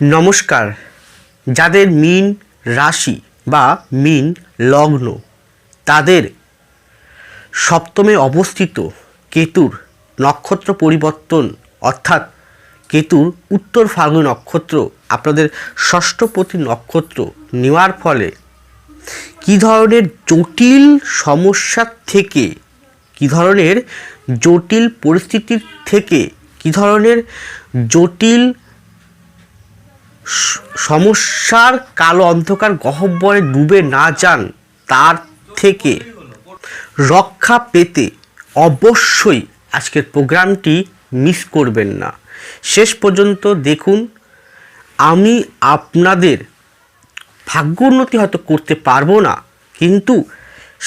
নমস্কার। যাদের মিন রাশি বা মিন লগ্ন, তাদের সপ্তমে অবস্থিত কেতুর নক্ষত্র পরিবর্তন অর্থাৎ কেতুর উত্তর ফাল্গুন নক্ষত্র, আপনাদের ষষ্ঠপতি নক্ষত্র নেওয়ার ফলে কী ধরনের জটিল সমস্যার থেকে, কী ধরনের জটিল পরিস্থিতির থেকে, কী ধরনের জটিল সমস্যার কালো অন্ধকার গহ্বরে ডুবে না যান তার থেকে রক্ষা পেতে অবশ্যই আজকের প্রোগ্রামটি মিস করবেন না। শেষ পর্যন্ত দেখুন, আমি আপনাদের ভাগ্য উন্নতি হয়তো করতে পারব না, কিন্তু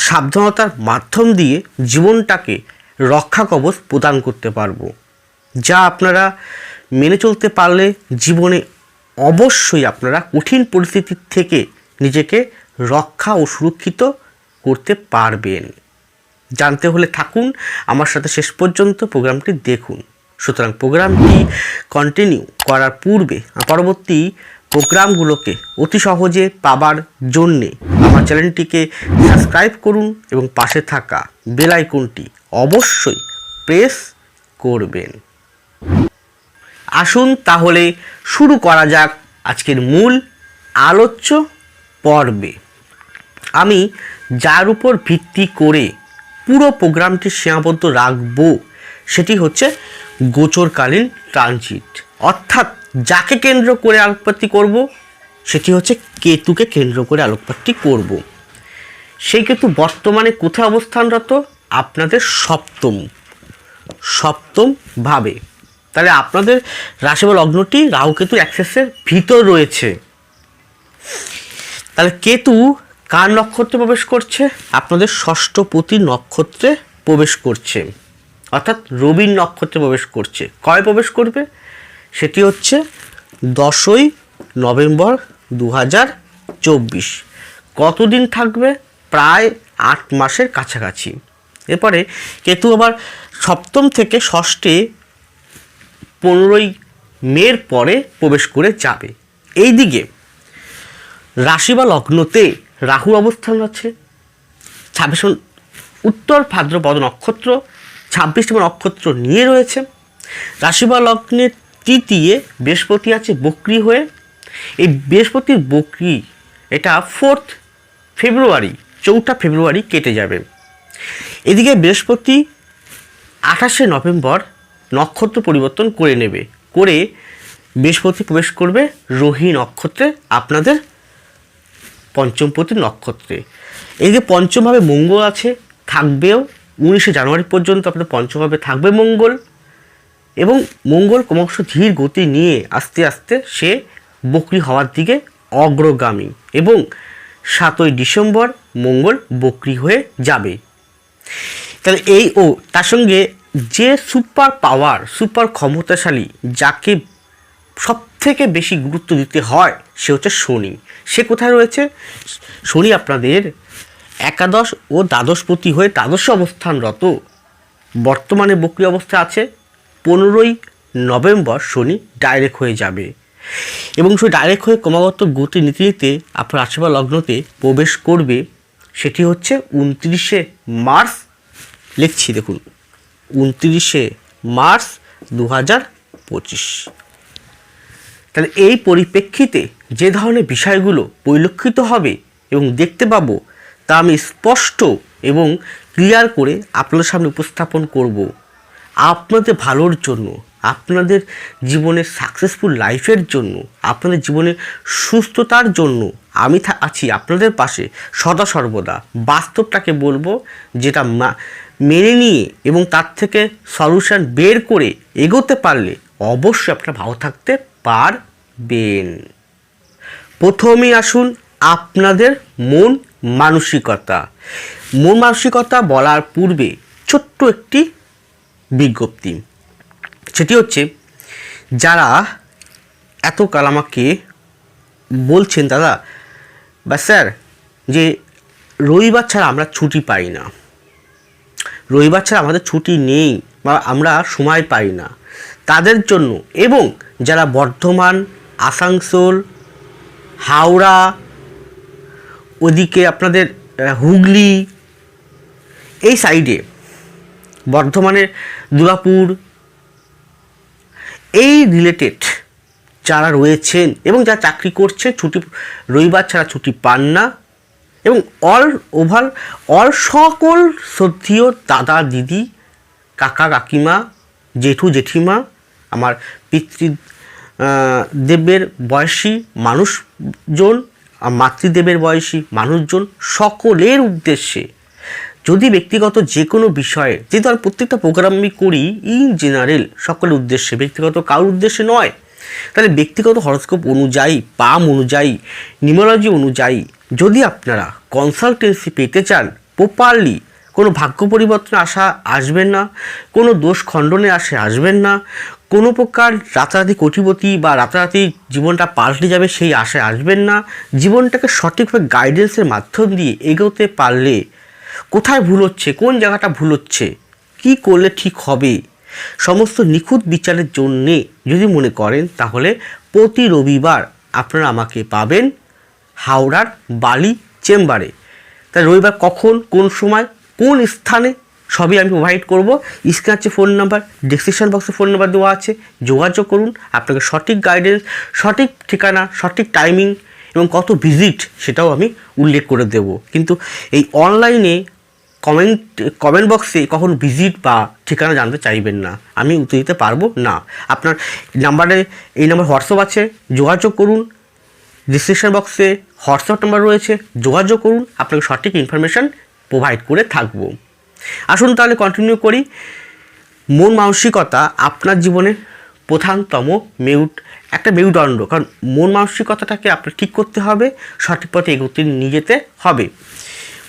সাবধানতার মাধ্যম দিয়ে জীবনটাকে রক্ষা কবচ প্রদান করতে পারব। যা আপনারা মেনে চলতে পারলে জীবনে অবশ্যই আপনারা কঠিন পরিস্থিতির থেকে নিজেকে রক্ষা ও সুরক্ষিত করতে পারবেন। জানতে হলে থাকুন, আমার সাথে শেষ পর্যন্ত প্রোগ্রামটি দেখুন। সুতরাং প্রোগ্রামটি কন্টিনিউ করার পূর্বে, পরবর্তী প্রোগ্রামগুলোকে অতি সহজে পাবার জন্যে আমার চ্যানেলটিকে সাবস্ক্রাইব করুন এবং পাশে থাকা বেল আইকনটি অবশ্যই প্রেস করবেন। আসুন তাহলে শুরু করা যাক আজকের মূল আলোচ্য পর্বে। আমি যার উপর ভিত্তি করে পুরো প্রোগ্রামটি সীমাবদ্ধ রাখব, সেটি হচ্ছে গোচরকালীন ট্রানজিট। অর্থাৎ যাকে কেন্দ্র করে আলোকপাতটি করব, সেটি হচ্ছে কেতুকে কেন্দ্র করে আলোকপাতটি করব। সেই কেতু বর্তমানে কোথায় অবস্থানরত? আপনাদের সপ্তম সপ্তম ভাবে। তাহলে আপনাদের রাশি বা লগ্নটি রাহু কেতু অ্যাক্সেসের ভিতর রয়েছে। তাহলে কেতু কার নক্ষত্রে প্রবেশ করছে? আপনাদের ষষ্ঠপতি নক্ষত্রে প্রবেশ করছে। অর্থাৎ রবির নক্ষত্রে প্রবেশ করছে। কবে প্রবেশ করবে? সেটি হচ্ছে দশই নভেম্বর দু হাজার চব্বিশ। কতদিন থাকবে? প্রায় আট মাসের কাছাকাছি। এরপরে কেতু আবার সপ্তম থেকে ষষ্ঠে পনেরোই মের পরে প্রবেশ করে যাবে। এইদিকে রাশি বা লগ্নতে রাহু অবস্থান আছে। ছাব্বিশ উত্তর ভাদ্রপদ নক্ষত্র ছাব্বিশটি নক্ষত্র নিয়ে রয়েছে। রাশি বা লগ্নের তৃতীয় বৃহস্পতি আছে বক্রি হয়ে। এই বৃহস্পতির বক্রি এটা ফোর্থ ফেব্রুয়ারি চৌঠা ফেব্রুয়ারি কেটে যাবে। এদিকে বৃহস্পতি আঠাশে নভেম্বর নক্ষত্র পরিবর্তন করে নেবে। করে বৃহস্পতি প্রবেশ করবে রোহি নক্ষত্রে, আপনাদের পঞ্চমপতি নক্ষত্রে। এই যে পঞ্চমভাবে মঙ্গল আছে, থাকবেও উনিশে জানুয়ারি পর্যন্ত আপনাদের পঞ্চমভাবে থাকবে মঙ্গল। এবং মঙ্গল ক্রমশ ধীর গতি নিয়ে আস্তে আস্তে সে বকরি হওয়ার দিকে অগ্রগামী। এবং সাতই ডিসেম্বর মঙ্গল বকরি হয়ে যাবে। তাহলে এই ও, তার সঙ্গে যে সুপার পাওয়ার, সুপার ক্ষমতাশালী যাকে সব থেকে বেশি গুরুত্ব দিতে হয়, সে হচ্ছে শনি সে কোথায় রয়েছে? শনি আপনাদের একাদশ ও দ্বাদশপতি হয়ে দ্বাদশ অবস্থানরত। বর্তমানে বক্রি অবস্থা আছে, পনেরোই নভেম্বর শনি ডাইরেক্ট হয়ে যাবে। এবং সে ডাইরেক্ট হয়ে ক্রমাগত গতি নীতি নিতে আপনার আশেপাশ লগ্নতে প্রবেশ করবে, সেটি হচ্ছে উনত্রিশে মার্চ। লিখছি, দেখুন। উনত্রিশে মার্চ দু হাজার পঁচিশ। তাহলে এই পরিপ্রেক্ষিতে যে ধরনের বিষয়গুলো পরিলক্ষিত হবে এবং দেখতে পাবো, তা আমি স্পষ্ট এবং ক্লিয়ার করে আপনাদের সামনে উপস্থাপন করব। আপনাদের ভালোর জন্য, আপনাদের জীবনের সাকসেসফুল লাইফের জন্য, আপনাদের জীবনের সুস্থতার জন্য আমি আছি আপনাদের পাশে সদা সর্বদা। বাস্তবটাকে বলব যেটা মেনে নিয়ে এবং তার থেকে সলিউশন বের করে এগোতে পারলে অবশ্যই আপনারা ভালো থাকতে পারবেন। প্রথমেই আসুন আপনাদের মন মানসিকতা। মন মানসিকতা বলার পূর্বে ছোট্ট একটি বিজ্ঞপ্তি। সেটি হচ্ছে, যারা এতকাল আমাকে বলছেন, দাদা, বা স্যার, যে রবিবার ছাড়া আমরা ছুটি পাই না। রবিবার ছাড়া আমাদের ছুটি নেই বা আমরা সময় পাই না। তাদের জন্য এবং যারা বর্ধমান, আসানসোল, হাওড়া, ওদিকে আপনাদের হুগলি, এই সাইডে বর্ধমানের দুর্গাপুর এই রিলেটেড যারা রয়েছেন এবং যারা চাকরি করছে ছুটি, রবিবার ছাড়া ছুটি পান না এবং অল ওভার অল সকল শ্রদ্ধীয় দাদা, দিদি, কাকা, কাকিমা, জেঠু, জেঠিমা, আমার পিতৃ দেবের বয়সী মানুষজন মাতৃদেবের বয়সী মানুষজন সকলের উদ্দেশ্যে যদি ব্যক্তিগত যে কোনো বিষয়ে, যেহেতু আমি প্রত্যেকটা প্রোগ্রাম আমি করি ইন জেনারেল সকলের উদ্দেশ্যে, ব্যক্তিগত কারোর উদ্দেশ্যে নয়, তাহলে ব্যক্তিগত হরস্কোপ অনুযায়ী, পাম অনুযায়ী নিউমোলজি অনুযায়ী যদি আপনারা কনসালটেন্সি পেতে চান প্রপারলি কোনো ভাগ্য পরিবর্তন আসা আসবেন না, কোনো দোষ খণ্ডনে আসে আসবেন না, কোনো প্রকার রাতারাতি কোটিপতি বা রাতারাতি জীবনটা পাল্টে যাবে সেই আশায় আসবেন না, জীবনটাকে সঠিকভাবে গাইডেন্সের মাধ্যম দিয়ে এগোতে পারলে কোথায় ভুল হচ্ছে, কোন জায়গাটা ভুল হচ্ছে, কী করলে ঠিক হবে, সমস্ত নিখুঁত বিচারের জন্যে যদি মনে করেন তাহলে প্রতি রবিবার আপনারা আমাকে পাবেন হাওড়ার বালি চেম্বারে। তাই রবিবার কখন, কোন সময়, কোন স্থানে, সবই আমি প্রোভাইড করব। স্ক্রিন আছে ফোন নাম্বার ডিসক্রিপশন বক্সে ফোন নাম্বার দেওয়া আছে। যোগাযোগ করুন, আপনাকে সঠিক গাইডেন্স সঠিক ঠিকানা, সঠিক টাইমিং এবং কত ভিজিট সেটাও আমি উল্লেখ করে দেব। কিন্তু এই অনলাইনে কমেন্ট কমেন্ট বক্সে কখন ভিজিট বা ঠিকানা জানতে চাইবেন না, আমি উত্তর দিতে পারব না। আপনার নাম্বারে এই নাম্বার হোয়াটসঅ্যাপ আছে, যোগাযোগ করুন ডিসক্রিপশন বক্সে হোয়াটসঅ্যাপ নাম্বার রয়েছে। যোগাযোগ করুন, আপনাকে সঠিক ইনফরমেশান প্রোভাইড করে থাকব। আসুন তাহলে কন্টিনিউ করি। মন মানসিকতা আপনার জীবনে প্রধানতম মেউট একটা মেরুদণ্ড। কারণ মন মানসিকতাটাকে আপনার ঠিক করতে হবে, সঠিক পথে এগোতে নিয়ে যেতে হবে।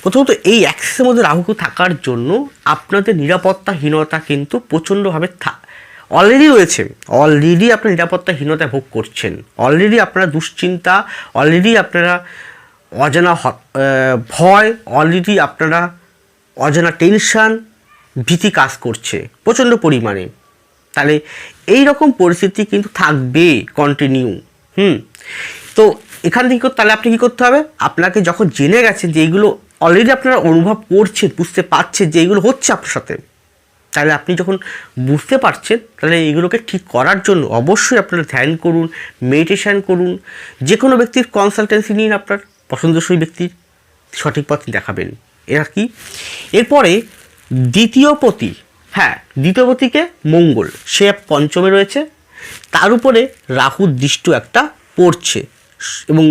প্রথমত এই অ্যাক্সেসের মধ্যে রাহু থাকার জন্য আপনাদের নিরাপত্তাহীনতা কিন্তু প্রচণ্ডভাবে থা অলরেডি রয়েছে। অলরেডি আপনার নিরাপত্তাহীনতা ভোগ করছেন। অলরেডি আপনারা দুশ্চিন্তা অলরেডি আপনারা অজানা ভয় অলরেডি আপনারা অজানা টেনশান ভীতি কাজ করছে, প্রচণ্ড পরিমাণে। তাহলে এই রকম পরিস্থিতি কিন্তু থাকবে কন্টিনিউ হুম? তো এখান থেকে তাহলে আপনি কী করতে হবে? আপনাকে যখন জেনে গেছেন যে এইগুলো অলরেডি আপনারা অনুভব করছেন, বুঝতে পারছেন যে এইগুলো হচ্ছে আপনার সাথে তাহলে আপনি যখন বুঝতে পারছেন, তাহলে এগুলোকে ঠিক করার জন্য অবশ্যই আপনারা ধ্যান করুন মেডিটেশান করুন। যে কোনো ব্যক্তির কনসালটেন্সি নিন আপনার, পছন্দসই ব্যক্তির, সঠিক পথ দেখাবেন। এরা কি? এরপরে দ্বিতীয় পতি হ্যাঁ দ্বিতীয় পতিকে মঙ্গল, সে পঞ্চমে রয়েছে। তার উপরে রাহুর দৃষ্ট একটা পড়ছে। এবং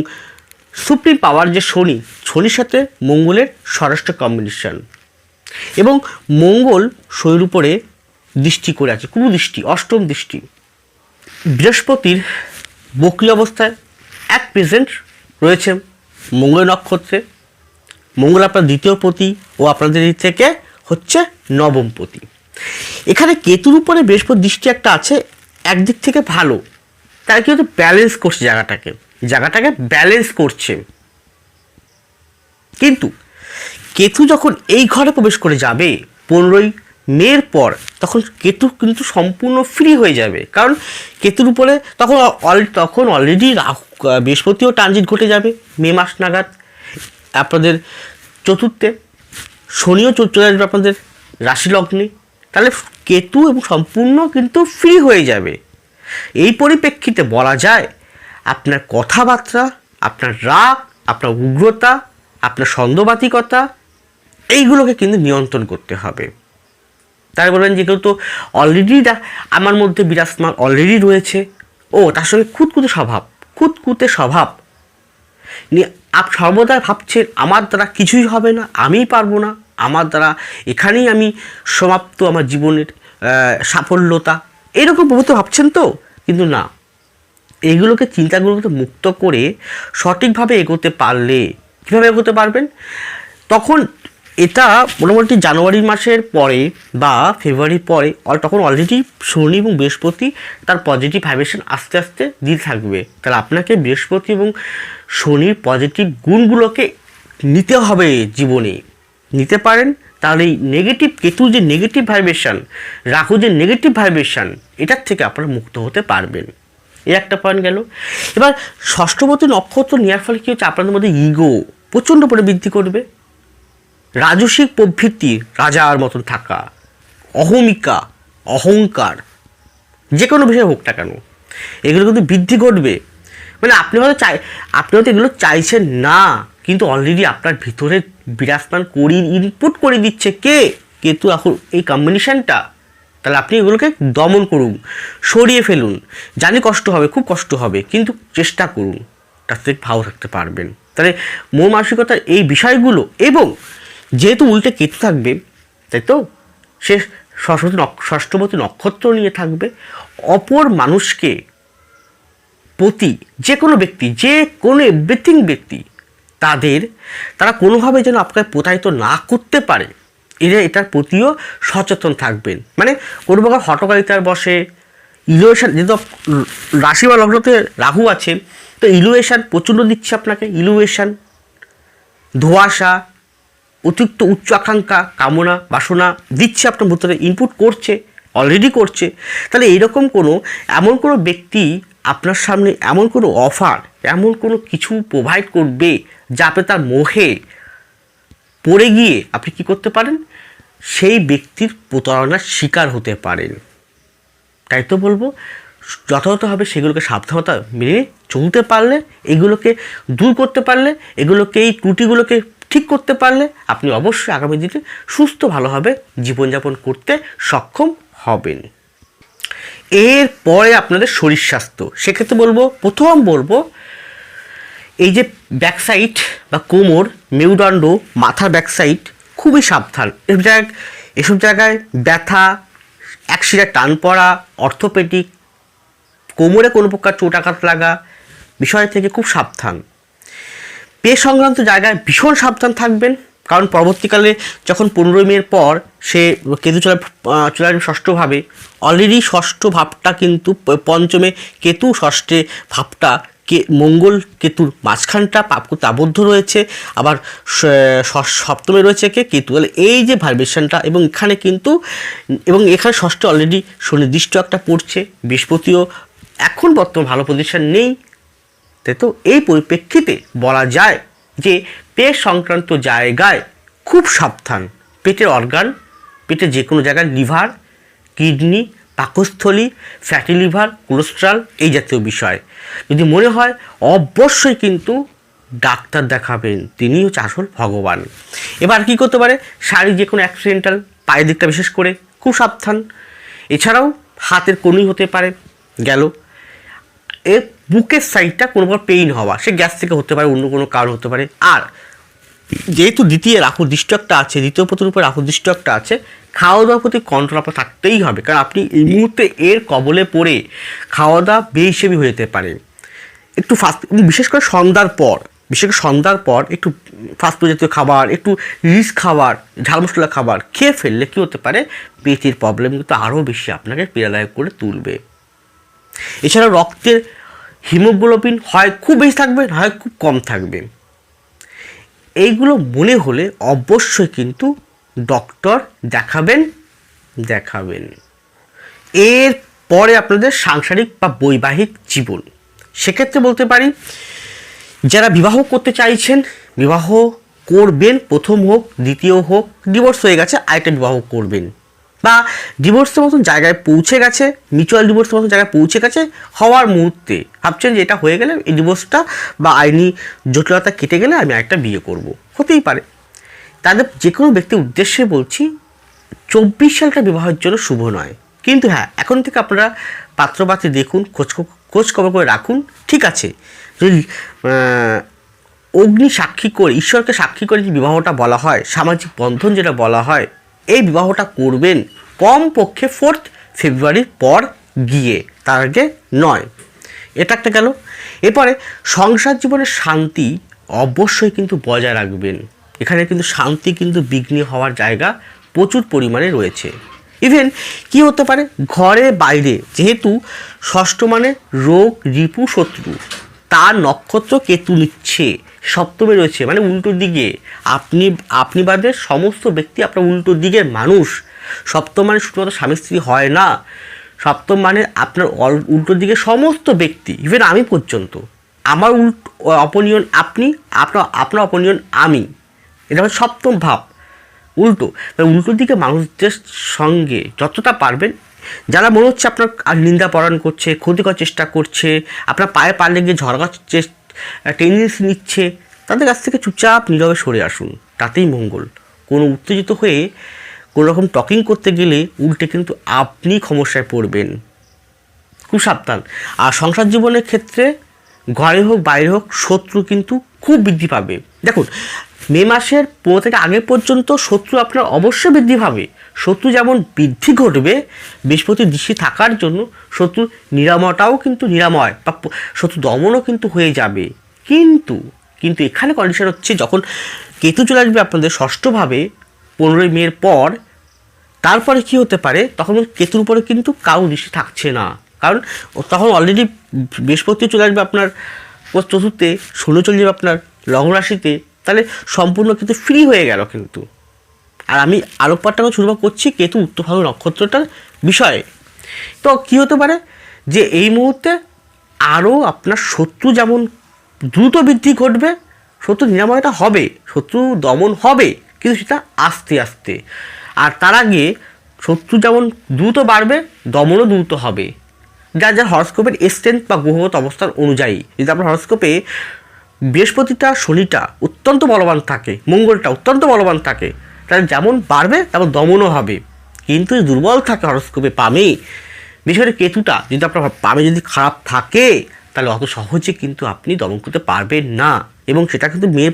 সুপ্রিম পাওয়ার যে শনি, শনির সাথে মঙ্গলের স্বরাষ্ট্র কম্বিনেশন এবং মঙ্গল শরীর উপরে দৃষ্টি করে আছে। কুরু কুদৃষ্টি অষ্টম দৃষ্টি। বৃহস্পতির বকরি অবস্থায় এক প্রেজেন্ট রয়েছে মঙ্গল নক্ষত্রে। মঙ্গল আপনার দ্বিতীয় পতি ও আপনাদের দিক থেকে হচ্ছে নবম পতি। এখানে কেতুর উপরে বৃহস্পতি দৃষ্টি একটা আছে, একদিক থেকে ভালো। তারা কি হচ্ছে? ব্যালেন্স করছে জায়গাটাকে। জায়গাটাকে ব্যালেন্স করছে। কিন্তু কেতু যখন এই ঘরে প্রবেশ করে যাবে, পনেরোই মের পর তখন কেতু কিন্তু সম্পূর্ণ ফ্রি হয়ে যাবে। কারণ কেতুর উপরে তখন অল তখন অলরেডি রাহু বৃহস্পতিও ট্রানজিট ঘটে যাবে, মে মাস নাগাদ। আপনাদের চতুর্থে, শনিও চলে আসবে আপনাদের রাশি লগ্নে। তাহলে কেতু এবং সম্পূর্ণ কিন্তু ফ্রি হয়ে যাবে। এই পরিপ্রেক্ষিতে বলা যায়, আপনার কথাবার্তা, আপনার রাগ, আপনার উগ্রতা, আপনার সন্দেহবাতিকতা এইগুলোকে কিন্তু নিয়ন্ত্রণ করতে হবে। তাই বলবেন যেগুলো তো অলরেডি আমার মধ্যে বিরাজমান অলরেডি রয়েছে। ও, তার সঙ্গে খুঁতকুতে স্বভাব খুঁতকুতে স্বভাব। নিয়ে আপ সর্বদা ভাবছেন, আমার দ্বারা কিছুই হবে না, আমিই পারব না। আমার দ্বারা এখানেই আমি সমাপ্ত আমার জীবনের সাফল্যতা। এরকম বহুত ভাবছেন তো? কিন্তু না। এইগুলোকে চিন্তাগুলোকে মুক্ত করে সঠিকভাবে এগোতে পারলে কীভাবে এগোতে পারবেন? তখন এটা মোটামুটি জানুয়ারি মাসের পরে বা ফেব্রুয়ারির পরে তখন অলরেডি শনি এবং বৃহস্পতি তার পজিটিভ ভাইব্রেশন আস্তে আস্তে দিতে থাকবে। তাহলে আপনাকে বৃহস্পতি এবং শনির পজিটিভ গুণগুলোকে নিতে হবে জীবনে। নিতে পারেন, তাহলে এই নেগেটিভ কেতু যে নেগেটিভ ভাইব্রেশন রাহু যে নেগেটিভ ভাইব্রেশন এটার থেকে আপনারা মুক্ত হতে পারবেন। এই একটা পয়েন্ট গেল। এবার ষষ্ঠপতি নক্ষত্র নেওয়ার ফলে কী হচ্ছে? আপনাদের মধ্যে ইগো প্রচণ্ড পরে বৃদ্ধি করবে। রাজসিক প্রবৃত্তি রাজার মতন থাকা, অহমিকা, অহংকার, যে কোনো বিষয় হোক না কেন, এগুলো কিন্তু বৃদ্ধি ঘটবে। মানে আপনি হয়তো চাই, আপনি হয়তো এগুলো চাইছেন না, কিন্তু অলরেডি আপনার ভিতরে বিরাজমান করি ইনপুট করে দিচ্ছে কে? কিন্তু এখন এই কম্বিনেশানটা তাহলে আপনি এগুলোকে দমন করুন, সরিয়ে ফেলুন। জানি কষ্ট হবে, খুব কষ্ট হবে, কিন্তু চেষ্টা করুন তার থেকে ভালো থাকতে পারবেন। তাহলে মন মানসিকতার এই বিষয়গুলো এবং যেহেতু উল্টে কেতু থাকবে, তাই তো? সে সরস্বতী নক্ষ ষষ্ঠপতি নক্ষত্র নিয়ে থাকবে। অপর মানুষকে প্রতি যে কোনো ব্যক্তি, যে কোনো এভরিথিং ব্যক্তি, তাদের, তারা কোনোভাবে যেন আপনাকে প্রতারিত না করতে পারে, এরা এটার প্রতিও সচেতন থাকবেন। মানে কোনো প্রকার হটকারিতার বসে ইলুয়েশন যেহেতু রাশি বা লগ্নতে রাহু আছে, তো ইলুয়েশন প্রচণ্ড দিচ্ছে আপনাকে ইলুয়েশন ধোঁয়াশা অতিরিক্ত উচ্চ আকাঙ্ক্ষা, কামনা, বাসনা দিচ্ছে আপনার ভিতরে ইনপুট করছে অলরেডি করছে। তাহলে এইরকম কোনো, এমন কোনো ব্যক্তি আপনার সামনে এমন কোনো অফার এমন কোনো কিছু প্রোভাইড করবে যা আপনি তার মোহে পড়ে গিয়ে আপনি কি করতে পারেন? সেই ব্যক্তির প্রতারণার শিকার হতে পারেন। তাই তো বলব যথাযথভাবে সেগুলোকে সাবধানতা মেনে চলতে পারলে, এগুলোকে দূর করতে পারলে, এগুলোকে, এই ত্রুটিগুলোকে ঠিক করতে পারলে আপনি অবশ্যই আগামী দিনে সুস্থ ভালোভাবে জীবনযাপন করতে সক্ষম হবেন। এরপরে আপনাদের শরীর স্বাস্থ্য। সেক্ষেত্রে বলব, প্রথম বলব, এই যে ব্যাক সাইড বা কোমর, মেরুদণ্ড, মাথার ব্যাক সাইড খুবই সাবধান। এসব জায়গায় এসব জায়গায় ব্যথা, অ্যাক্সিডেন্ট, টান পড়া, অর্থোপেডিক, কোমরে কোনো প্রকার চোট আঘাত লাগা বিষয় থেকে খুব সাবধান। পে সংক্রান্ত জায়গায় ভীষণ সাবধান থাকবেন। কারণ পরবর্তীকালে যখন পনেরোই মের পর সে কেতু চলে চলে আসবে ষষ্ঠভাবে অলরেডি ষষ্ঠ ভাবটা কিন্তু পঞ্চমে কেতু, ষষ্ঠে ভাবটা কে, মঙ্গল কেতুর মাঝখানটা পাপ করতে আবদ্ধ রয়েছে। আবার সপ্তমে রয়েছে কে, কেতু। তাহলে এই যে ভাইব্রেশনটা এবং এখানে কিন্তু, এবং এখানে ষষ্ঠে অলরেডি সুনির্দিষ্ট একটা পড়ছে। বৃহস্পতিও এখন বর্তমান ভালো পজিশন নেই। তো এই পরিপ্রেক্ষিতে বলা যায় যে পেট সংক্রান্ত জায়গায় খুব সাবধান। পেটের অর্গান পেটের যে কোনো জায়গায় লিভার, কিডনি, পাকস্থলী ফ্যাটি লিভার কোলেস্ট্রল এই জাতীয় বিষয়। যদি মনে হয় অবশ্যই কিন্তু ডাক্তার দেখাবেন, তিনি হচ্ছে আসল ভগবান। এবার কি করতে পারে? শারীরিক যে কোনো অ্যাক্সিডেন্টাল পায়ের দিকটা বিশেষ করে খুব সাবধান। এছাড়াও হাতের কনুই হতে পারে, গেল। এর বুকের সাইডটা কোনো প্রকার পেইন হওয়া, সে গ্যাস থেকে হতে পারে, অন্য কোনো কারণ হতে পারে। আর যেহেতু দ্বিতীয় রাহু একটা আছে, দ্বিতীয় পথের উপর রাহু একটা আছে খাওয়া দাওয়ার প্রতি কন্ট্রোল আপনার থাকতেই হবে, কারণ আপনি এই মুহূর্তে এর কবলে পড়ে খাওয়া দাওয়া বেহিসেবি হয়ে যেতে পারে। একটু ফাস্ট বিশেষ করে সন্ধ্যার পর, বিশেষ করে সন্ধ্যার পর একটু ফাস্টফুড জাতীয় খাবার, একটু রিচ খাবার, ঝাল মশলা খাবার খেয়ে ফেললে কী হতে পারে? পেটের প্রবলেম কিন্তু আরও বেশি আপনাকে পীড়াদায়ক করে তুলবে। এছাড়া রক্তের হিমোগ্লোবিন হয় খুব বেশি থাকবে, না হয় খুব কম থাকবে। এইগুলো মনে হলে অবশ্যই কিন্তু ডক্টর দেখাবেন দেখাবেন। এর পরে আপনাদের সাংসারিক বা বৈবাহিক জীবন। সেক্ষেত্রে বলতে পারি, যারা বিবাহ করতে চাইছেন, বিবাহ করবেন, প্রথম হোক, দ্বিতীয় হোক ডিভোর্স হয়ে গেছে, আরেকটা বিবাহ করবেন। বা ডিভোর্সের মতন জায়গায় পৌঁছে গেছে মিউচুয়াল ডিভোর্সের মতন জায়গায় পৌঁছে গেছে হওয়ার মুহূর্তে। ভাবছেন যে এটা হয়ে গেলে এই ডিভোর্সটা বা আইনি জটিলতা কেটে গেলে আমি একটা বিয়ে করব। হতেই পারে। তাদের যে কোনো ব্যক্তির উদ্দেশ্যে বলছি, চব্বিশ সালটা বিবাহের জন্য শুভ নয়। কিন্তু হ্যাঁ এখন থেকে আপনারা পাত্রপাত্রী দেখুন, খোঁজ খোঁজ খবর করে রাখুন, ঠিক আছে। যদি অগ্নি সাক্ষী করে, ঈশ্বরকে সাক্ষী করে যে বিবাহটা বলা হয়, সামাজিক বন্ধন যেটা বলা হয় এই বিবাহটা করবেন কমপক্ষে ফোর্থ ফেব্রুয়ারির পর গিয়ে, তার আগে নয়। এটা একটা গেল। এরপরে সংসার জীবনের শান্তি অবশ্যই কিন্তু বজায় রাখবেন। এখানে কিন্তু শান্তি কিন্তু বিঘ্নি হওয়ার জায়গা প্রচুর পরিমাণে রয়েছে। ইভেন কি হতে পারে? ঘরে বাইরে, যেহেতু ষষ্ঠ মানে রোগ রিপু শত্রু তার নক্ষত্র কেতু নিচ্ছে। সপ্তমে রয়েছে মানে উল্টো দিকে। আপনি আপনি বাদে সমস্ত ব্যক্তি আপনার উল্টো দিকের মানুষ। সপ্তম মানে শুধুমাত্র স্বামী স্ত্রী হয় না। সপ্তম মানে আপনার উল্টো দিকে সমস্ত ব্যক্তি ইভেন আমি পর্যন্ত। আমার উল্ট, অপনিয়ন আপনি, আপনার আপনার অপনিয়ন আমি। এটা হচ্ছে সপ্তম ভাব, উল্টো। উল্টো দিকে মানুষদের সঙ্গে যতটা পারবেন, যারা মনে হচ্ছে আপনার নিন্দা পরায়ণ করছে, ক্ষতি করার চেষ্টা করছে, আপনার পায়ে পারলে গিয়ে ঝরকার টেন্ডেন্সি নিচ্ছে, তাদের কাছ থেকে চুপচাপ নীরবে সরে আসুন, তাতেই মঙ্গল। কোনো উত্তেজিত হয়ে কোনো রকম টকিং করতে গেলে উল্টে কিন্তু আপনি সমস্যায় পড়বেন। খুব সাবধান। আর সংসার জীবনের ক্ষেত্রে ঘরে হোক, বাইরে হোক, শত্রু কিন্তু খুব বৃদ্ধি পাবে। দেখুন মে মাসের পনেরো থেকে আগে পর্যন্ত শত্রু আপনার অবশ্যই বৃদ্ধি পাবে। শত্রু যেমন বৃদ্ধি ঘটবে বৃহস্পতির দৃষ্টি থাকার জন্য শত্রু নিরাময়টাও কিন্তু নিরাময় বা শত্রু দমনও কিন্তু হয়ে যাবে। কিন্তু কিন্তু এখানে কন্ডিশন হচ্ছে যখন কেতু চলে আসবে আপনাদের ষষ্ঠভাবে, পনেরোই মের পর, তারপরে কি হতে পারে? তখন কেতুর উপরে কিন্তু কাউ দৃষ্টি থাকছে না। কারণ তখন অলরেডি বৃহস্পতি চলে আসবে আপনার চতুর্থে, ষোলো চলে যাবে আপনার লগ্ন রাশিতে তাহলে সম্পূর্ণ কিন্তু ফ্রি হয়ে গেল কিন্তু। আর আমি আলোকপাতটাকে শুরু করছি কেতু উত্তরভাগ নক্ষত্রটার বিষয়ে। তো কী হতে পারে যে এই মুহূর্তে আরও আপনার শত্রু যেমন দ্রুত বৃদ্ধি ঘটবে, শত্রু নিরাময়টা হবে, শত্রু দমন হবে, কিন্তু সেটা আস্তে আস্তে। আর তার আগে শত্রু যেমন দ্রুত বাড়বে, দমনও দ্রুত হবে। যার যার হরস্কোপের স্ট্রেন্থ বা গ্রহগত অবস্থান অনুযায়ী। যদি আপনার হরস্কোপে বৃহস্পতিটা, শনিটা অত্যন্ত বলবান থাকে, মঙ্গলটা অত্যন্ত বলবান থাকে তাহলে যেমন বাড়বে তেমন দমনও হবে। কিন্তু দুর্বল থাকে হরস্কোপে পামে বিশেষ করে কেতুটা যদি আপনার পামে যদি খারাপ থাকে, তাহলে অত সহজে কিন্তু আপনি দমন করতে পারবেন না। এবং সেটা কিন্তু মেয়ে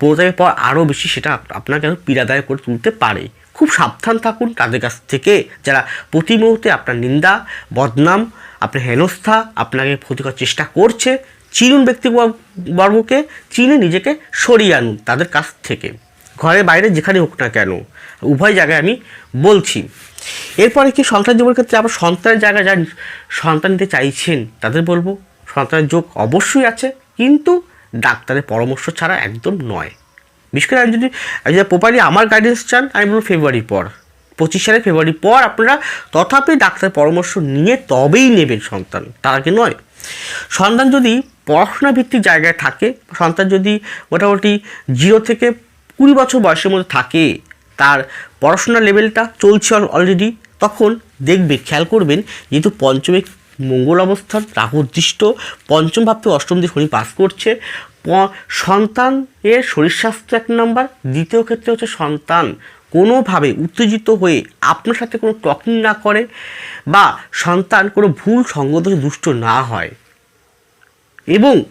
পৌঁছানোর পর আরও বেশি সেটা আপনাকে পীড়াদায়ক করে তুলতে পারে। খুব সাবধান থাকুন তাদের কাছ থেকে, যারা প্রতি মুহূর্তে আপনার নিন্দা, বদনাম, আপনার হেনস্থা, আপনাকে ক্ষতি করার চেষ্টা করছে চিনুন ব্যক্তি বর- বর্গকে চিনে নিজেকে সরিয়ে আনুন তাদের কাছ থেকে। ঘরে বাইরে যেখানে হোক না কেন, উভয় জায়গায় আমি বলছি। এরপরে কি সন্তান জীবনের ক্ষেত্রে আবার সন্তানের জায়গায় যারা সন্তান নিতে চাইছেন, তাদের বলব, সন্তানের যোগ অবশ্যই আছে, কিন্তু ডাক্তারের পরামর্শ ছাড়া একদম নয়। বিশেষ করে আমি যদি যদি প্রপারলি আমার গাইডেন্স চান, আমি বলব ফেব্রুয়ারির পর। পঁচিশ সালের ফেব্রুয়ারি পর আপনারা তথাপি ডাক্তারের পরামর্শ নিয়ে তবেই নেবেন সন্তান। তার আগে নয়। সন্তান যদি পড়াশোনা ভিত্তিক জায়গায় থাকে, সন্তান যদি মোটামুটি জিরো থেকে কুড়ি বছর বয়সের মধ্যে থাকে, তার পড়াশোনার লেভেলটা চলছে অলরেডি তখন দেখবে, খেয়াল করবেন, যেহেতু পঞ্চমে মঙ্গল অবস্থান রাহুর দৃষ্ট, পঞ্চম ভাবতে অষ্টম দিয়ে শনি পাস করছে, প- সন্তান এর শরীর স্বাস্থ্য এক নম্বর, দ্বিতীয় ক্ষেত্রে হচ্ছে সন্তান। কোনোভাবে উত্তেজিত হয়ে আপনার সাথে কোনো টকিং না করে বা সন্তান কোনো ভুল সঙ্গদোষে দুষ্ট না হয়। এবং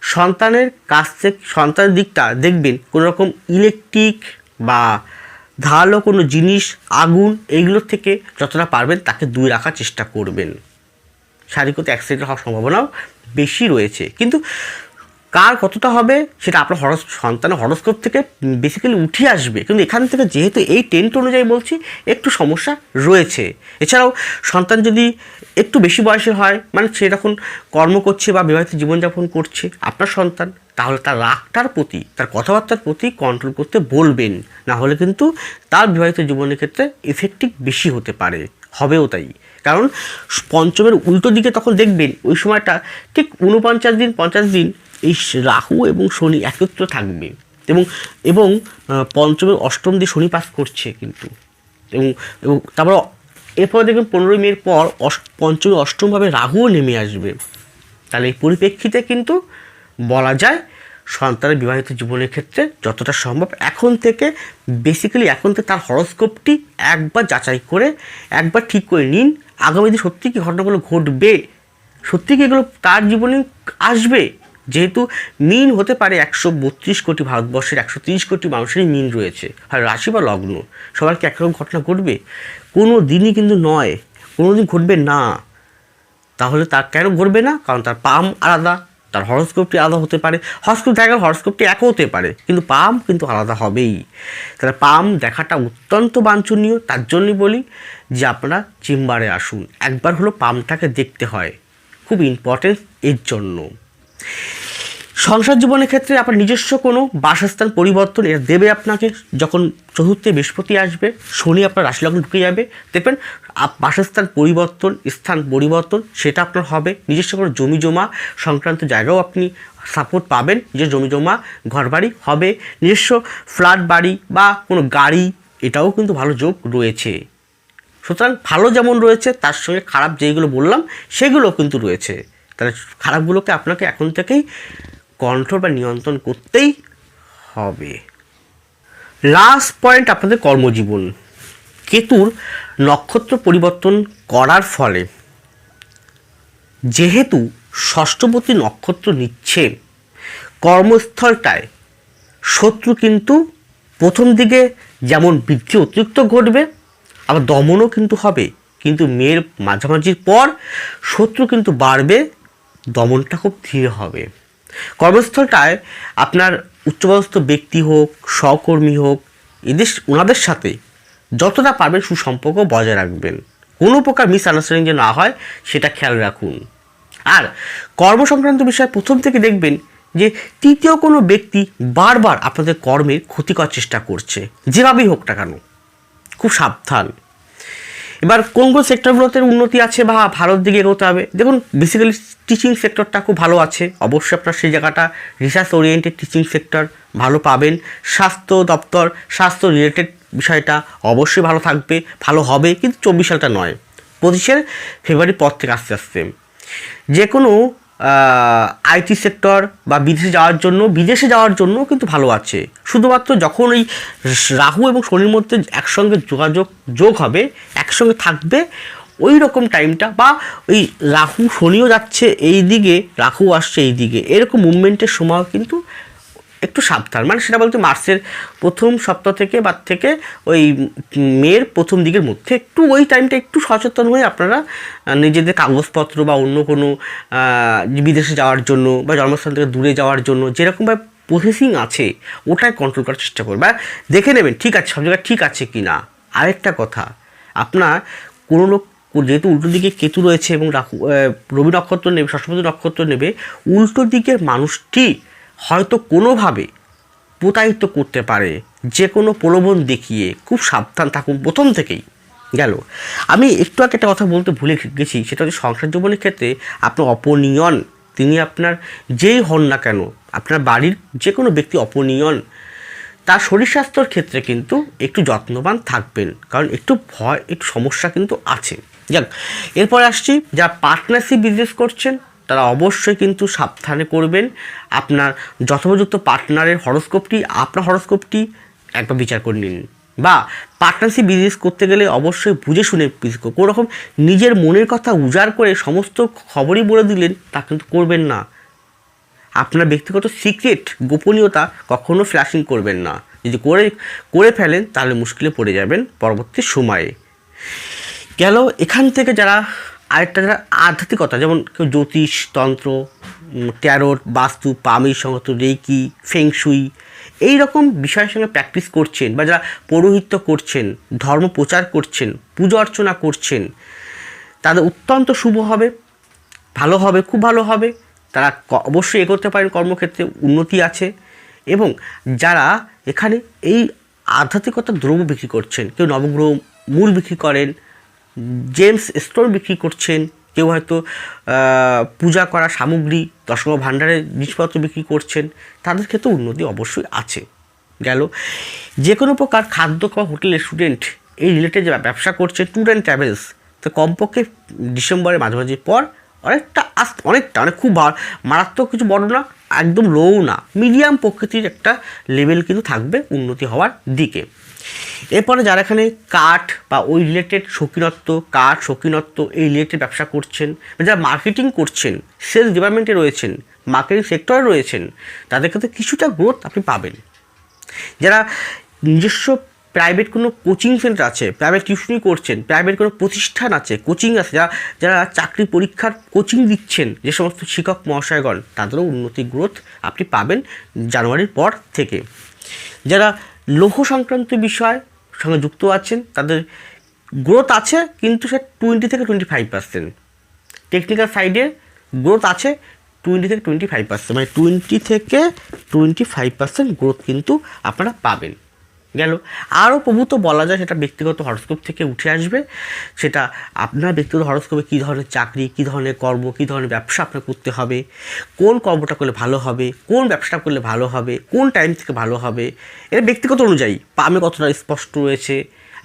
সন্তানের কাছ থেকে, সন্তানের দিকটা দেখবেন কোনো রকম ইলেকট্রিক বা ধারালো কোনো জিনিস, আগুন এইগুলোর থেকে যতটা পারবেন তাকে দূরে রাখার চেষ্টা করবেন। শারীরিকত অ্যাক্সিডেন্ট হওয়ার সম্ভাবনাও বেশি রয়েছে। কিন্তু কার কতটা হবে সেটা আপনার হরস, সন্তানের হরস্কোপ থেকে বেসিক্যালি উঠে আসবে। কিন্তু এখান থেকে যেহেতু এই টেন্ট অনুযায়ী বলছি, একটু সমস্যা রয়েছে। এছাড়াও সন্তান যদি একটু বেশি বয়সের হয় মানে সে যখন কর্ম করছে বা বিবাহিত জীবনযাপন করছে, আপনার সন্তান তাহলে তার রাগটার প্রতি, তার কথাবার্তার প্রতি কন্ট্রোল করতে বলবেন। না হলে কিন্তু তার বিবাহিত জীবনের ক্ষেত্রে ইফেক্টিভ বেশি হতে পারে। হবেও তাই। কারণ পঞ্চমের উল্টো দিকে তখন দেখবেন, ওই সময়টা ঠিক উনপঞ্চাশ দিন, পঞ্চাশ দিন এই রাহু এবং শনি একত্র থাকবে। এবং এবং পঞ্চমের অষ্টম দিয়ে শনি পাস করছে কিন্তু। এবং এবং তারপর এরপরে দেখবেন পনেরোই মের পর পঞ্চমী অষ্টমভাবে রাহুও নেমে আসবে। তাহলে এই পরিপ্রেক্ষিতে কিন্তু বলা যায় সন্তানের বিবাহিত জীবনের ক্ষেত্রে যতটা সম্ভব এখন থেকে বেসিক্যালি এখন থেকে তার হরস্কোপটি একবার যাচাই করে, একবার ঠিক করে নিন, আগামী দিন সত্যি কি ঘটনাগুলো ঘটবে, সত্যি কি এগুলো তার জীবনে আসবে। যেহেতু মিন হতে পারে একশো বত্রিশ কোটি ভারতবর্ষের, একশো তিরিশ কোটি মানুষেরই মিন রয়েছে। আর রাশি বা লগ্ন, সবার কি একরকম ঘটনা ঘটবে? কোনো দিনই কিন্তু নয়, কোনো দিন ঘটবে না। তাহলে তার কেন ঘটবে না? কারণ তার পাম আলাদা, তার হরস্কোপটি আলাদা হতে পারে। হরস্কোপ দেখার হরস্কোপটি একও হতে পারে, কিন্তু পাম কিন্তু আলাদা হবেই। তাহলে পাম দেখাটা অত্যন্ত বাঞ্ছনীয়, তার জন্যই বলি যে আপনারা চেম্বারে আসুন। একবার হলো পামটাকে দেখতে হয়, খুব ইম্পর্টেন্ট এর জন্য। সংসার জীবনের ক্ষেত্রে আপনার নিজস্ব কোনো বাসস্থান পরিবর্তন এটা দেবে আপনাকে যখন চতুর্থে বৃহস্পতি আসবে, শনি আপনার রাশি লগ্ন ঢুকে যাবে। দেখবেন বাসস্থান পরিবর্তন, স্থান পরিবর্তন, সেটা আপনার হবে। নিজস্ব কোনো জমি জমা, সংক্রান্ত জায়গাও আপনি সাপোর্ট পাবেন, নিজের জমি জমা, ঘরবাড়ি হবে। নিজস্ব ফ্ল্যাট বাড়ি বা কোনো গাড়ি, এটাও কিন্তু ভালো যোগ রয়েছে। সুতরাং ভালো যেমন রয়েছে, তার সঙ্গে খারাপ যেইগুলো বললাম সেগুলো কিন্তু রয়েছে। তাহলে খারাপগুলোকে আপনাকে এখন থেকেই কন্ট্রোল বা নিয়ন্ত্রণ করতেই হবে। লাস্ট পয়েন্ট আপনাদের কর্মজীবন। কেতুর নক্ষত্র পরিবর্তন করার ফলে যেহেতু ষষ্ঠপতি নক্ষত্র নিচ্ছে, কর্মস্থলটায় শত্রু কিন্তু প্রথম দিকে যেমন বৃদ্ধি অতিরিক্ত ঘটবে, আবার দমনও কিন্তু হবে। কিন্তু মেয়ের মাঝামাঝির পর শত্রু কিন্তু বাড়বে দমনটা খুব ধীরে হবে। কর্মস্থলটায় আপনার উচ্চপদস্থ ব্যক্তি হোক, সহকর্মী হোক, এদের ওনাদের সাথে যতটা পারবেন সুসম্পর্ক বজায় রাখবেন। কোনো প্রকার মিস আন্ডারস্ট্যান্ডিং যে না হয়, সেটা খেয়াল রাখুন। আর কর্ম সংক্রান্ত বিষয়ে প্রথম থেকে দেখবেন যে তৃতীয় কোনো ব্যক্তি বারবার আপনাদের কর্মের ক্ষতি করার চেষ্টা করছে, যেভাবেই হোক না কেন। খুব সাবধান। এবার কোন কোন সেক্টরগুলোতে উন্নতি আছে বা ভারত দিকে এগোতে হবে? দেখুন বেসিক্যালি টিচিং সেক্টরটা খুব ভালো আছে। অবশ্যই আপনার সেই জায়গাটা রিসার্চ ওরিয়েন্টেড টিচিং সেক্টর ভালো পাবেন। স্বাস্থ্য দপ্তর, স্বাস্থ্য রিলেটেড বিষয়টা অবশ্যই ভালো থাকবে, ভালো হবে, কিন্তু চব্বিশ সালটা নয়। পঁচিশের ফেব্রুয়ারির পর থেকে আস্তে আস্তে। যে কোনো আইটি সেক্টর বা বিদেশে যাওয়ার জন্য, বিদেশে যাওয়ার জন্য কিন্তু ভালো আছে। শুধুমাত্র যখন ওই রাহু এবং শনির মধ্যে একসঙ্গে যোগাযোগ, যোগ হবে, একসঙ্গে থাকবে, ওই রকম টাইমটা বা ওই রাহু, শনিও যাচ্ছে, এই দিকে, রাহু আসছে, এই দিকে, এরকম মুভমেন্টের সময় কিন্তু একটু সাবধান। মানে সেটা বলতে মার্চের প্রথম সপ্তাহ থেকে বা থেকে ওই মেয়ের প্রথম দিকের মধ্যে একটু ওই টাইমটা একটু সচেতন হয়ে আপনারা নিজেদের কাগজপত্র বা অন্য কোনো বিদেশে যাওয়ার জন্য বা জন্মস্থান থেকে দূরে যাওয়ার জন্য যেরকমভাবে প্রসেসিং আছে ওটাই কন্ট্রোল করার চেষ্টা করবে দেখে নেবেন, ঠিক আছে, সব জায়গায় ঠিক আছে কি না আরেকটা কথা, আপনার কোনো লোক যেহেতু উল্টো দিকে কেতু রয়েছে এবং রাহু রবি নক্ষত্র নেবে, ষষ্ঠপতি নক্ষত্র নেবে, উল্টো দিকের মানুষটি হয়তো কোনোভাবে প্রতারিত করতে পারে যে কোনো প্রলোভন দেখিয়ে খুব সাবধান থাকুন প্রথম থেকেই। গেল। আমি একটু আগে একটা কথা বলতে ভুলে গেছি, সেটা হচ্ছে সংসার জীবনের ক্ষেত্রে আপনার অপনিয়ন, তিনি আপনার যেই হন না কেন, আপনার বাড়ির যে কোনো ব্যক্তি অপনিয়ন, তার শরীর স্বাস্থ্যর ক্ষেত্রে কিন্তু একটু যত্নবান থাকবেন, কারণ একটু ভয়, একটু সমস্যা কিন্তু আছে। যাক, এরপর আসছি, যারা পার্টনারশিপ বিজনেস করছেন তারা অবশ্যই কিন্তু সাবধানে করবেন। আপনার যথোপযুক্ত পার্টনারের হরস্কোপটি, আপনার হরস্কোপটি একবার বিচার করে নিন। বা পার্টনারশিপ বিজনেস করতে গেলে অবশ্যই বুঝে শুনে business কোনো রকম নিজের মনের কথা উজাড় করে সমস্ত খবরই বলে দিলেন, তা কিন্তু করবেন না। আপনার ব্যক্তিগত সিক্রেট গোপনীয়তা কখনও ফ্ল্যাশিং করবেন না। যদি করে করে ফেলেন, তাহলে মুশকিলে পড়ে যাবেন পরবর্তী সময়ে। গেল এখান থেকে যারা আরেকটা যারা আধ্যাত্মিকতা, যেমন কেউ জ্যোতিষ, তন্ত্র ট্যারোট বাস্তু, পামির সংগত রেকি ফেংশুই এই রকম বিষয়ের সঙ্গে প্র্যাকটিস করছেন বা যারা পৌরোহিত্য করছেন, ধর্ম প্রচার করছেন, পুজো অর্চনা করছেন, তাদের অত্যন্ত শুভ হবে, ভালো হবে, খুব ভালো হবে। তারা অবশ্যই এগোতে পারেন, কর্মক্ষেত্রে উন্নতি আছে এবং যারা এখানে এই আধ্যাত্মিকতার দ্রব্য বিক্রি করছেন, কেউ নবগ্রহ, মূল বিক্রি করেন জেমস স্টোর বিক্রি করছেন, কেউ হয়তো পূজা করা সামগ্রী, দশম ভাণ্ডারের জিনিসপত্র বিক্রি করছেন, তাদের ক্ষেত্রে উন্নতি অবশ্যই আছে। গেল, যে কোনো প্রকার খাদ্য বা হোটেল স্টুডেন্ট এই রিলেটেড ব্যবসা করছে, ট্যুর অ্যান্ড ট্রাভেলস, তো কমপক্ষে ডিসেম্বরের মাঝামাঝি পর অনেকটা আস অনেকটা মানে খুব মারাত্মক কিছু বড় না, একদম লোও না মিডিয়াম প্রকৃতির একটা লেভেল কিন্তু থাকবে উন্নতি হওয়ার দিকে। এরপরে যারা এখানে কাঠ বা ওই রিলেটেড শৌখিনত্ব, কাঠ শৌখিনত্ব এই রিলেটেড ব্যবসা করছেন যারা মার্কেটিং করছেন সেলস ডিপার্টমেন্টে রয়েছেন মার্কেটিং সেক্টরে রয়েছেন, তাদের ক্ষেত্রে কিছুটা গ্রোথ আপনি পাবেন। যারা নিজস্ব প্রাইভেট কোনো কোচিং সেন্টার আছে প্রাইভেট টিউশনি করছেন প্রাইভেট কোনো প্রতিষ্ঠান আছে কোচিং আছে, যারা যারা চাকরি পরীক্ষার কোচিং দিচ্ছেন, যে সমস্ত শিক্ষক মহাশয়গণ, তাদেরও উন্নতি গ্রোথ আপনি পাবেন জানুয়ারির পর থেকে। যারা লৌহ সংক্রান্ত বিষয় সঙ্গে যুক্ত আছেন, তাদের গ্রোথ আছে, কিন্তু সে টোয়েন্টি থেকে টোয়েন্টি ফাইভ পার্সেন্ট টেকনিক্যাল সাইডে গ্রোথ আছে টোয়েন্টি থেকে টোয়েন্টি ফাইভ পার্সেন্ট মানে টোয়েন্টি থেকে টোয়েন্টি ফাইভ পার্সেন্ট গ্রোথ কিন্তু আপনারা পাবেন। গেল। আরও প্রভূত বলা যায় সেটা ব্যক্তিগত হরস্কোপ থেকে উঠে আসবে। সেটা আপনার ব্যক্তিগত হরস্কোপে কী ধরনের চাকরি, কী ধরনের কর্ম, কী ধরনের ব্যবসা আপনার করতে হবে, কোন কর্মটা করলে ভালো হবে, কোন ব্যবসাটা করলে ভালো হবে, কোন টাইম থেকে ভালো হবে, এটা ব্যক্তিগত অনুযায়ী। আমি কতটা স্পষ্ট রয়েছে,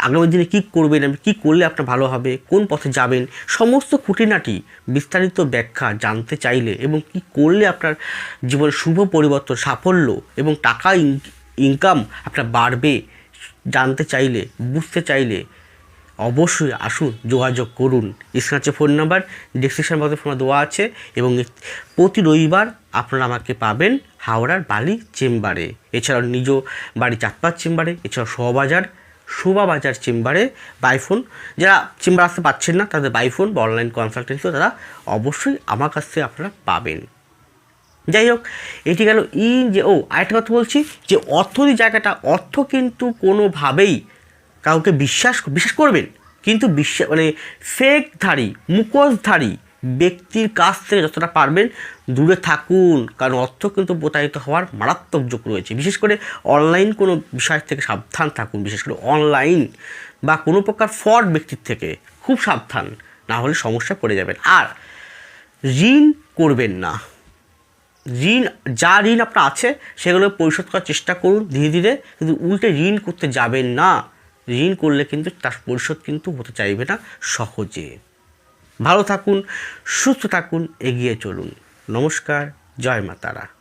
আগামী দিনে কী করবেন, আমি কী করলে আপনার ভালো হবে, কোন পথে যাবেন, সমস্ত খুঁটিনাটি বিস্তারিত ব্যাখ্যা জানতে চাইলে এবং কি করলে আপনার জীবনে শুভ পরিবর্তন, সাফল্য এবং টাকা ইনকাম আপনার বাড়বে, জানতে চাইলে, বুঝতে চাইলে অবশ্যই আসুন, যোগাযোগ করুন। স্ক্রাচে ফোন নাম্বার ডিসক্রিপশন বক্সে ফোন দেওয়া আছে এবং প্রতি রবিবার আপনারা আমাকে পাবেন হাওড়ার বালি চেম্বারে। এছাড়াও নিজ বাড়ি চাঁদপাত চেম্বারে, এছাড়াও শোভাবাজার শোভাবাজার চেম্বারে বাইফোন যারা চেম্বার আসতে পারছেন না, তাদের বাইফোন বা অনলাইন কনসালটেন্সিও তারা অবশ্যই আমার কাছ থেকে আপনারা পাবেন। যাই হোক এটি গেল ইন যে, ও, আরেকটা কথা বলছি যে অর্থনীতি জায়গাটা, অর্থ কিন্তু কোনোভাবেই কাউকে বিশ্বাস বিশ্বাস করবেন। কিন্তু বিশ্বাস মানে ফেকধারী, মুখোশধারী ব্যক্তির কাছ থেকে যতটা পারবেন দূরে থাকুন। কারণ অর্থ কিন্তু প্রতারিত হওয়ার মারাত্মক যোগ রয়েছে। বিশেষ করে অনলাইন কোনো বিষয় থেকে সাবধান থাকুন। বিশেষ করে অনলাইন বা কোনো প্রকার ফ্রড ব্যক্তির থেকে খুব সাবধান। না হলে সমস্যায় পড়ে যাবেন। আর ঋণ করবেন না। ঋণ, যা ঋণ আপনার আছে, সেগুলো পরিশোধ করার চেষ্টা করুন ধীরে ধীরে, কিন্তু উল্টে ঋণ করতে যাবেন না। ঋণ করলে কিন্তু তার পরিশোধ কিন্তু হতে চাইবে না সহজে। ভালো থাকুন, সুস্থ থাকুন, এগিয়ে চলুন। নমস্কার, জয় মাতারা।